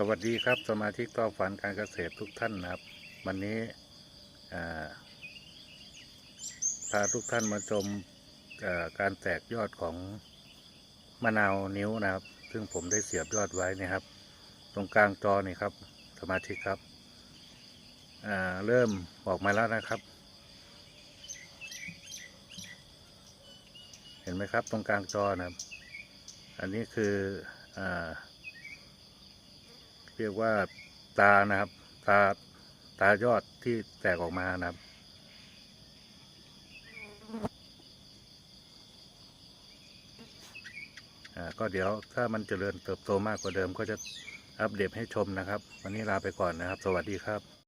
สวัสดีครับสมาชิกต่อฝันการเกษตรทุกท่านนะครับ วันนี้พาทุกท่านมาชมการแตกยอดของมะนาวนิ้วนะครับ ซึ่งผมได้เสียบยอดไว้นะครับ ตรงกลางจอนี่ครับ สมาชิกครับเริ่มออกมาแล้วนะครับ เห็นไหมครับตรงกลางจอนะครับ อันนี้คืออ เรียกว่าตานะครับ ตาตายอดที่แตกออกมานะครับอ่าก็เดี๋ยวถ้ามันเจริญเติบโตมากกว่าเดิมก็จะอัปเดตให้ชมนะครับ วันนี้ลาไปก่อนนะครับ สวัสดีครับ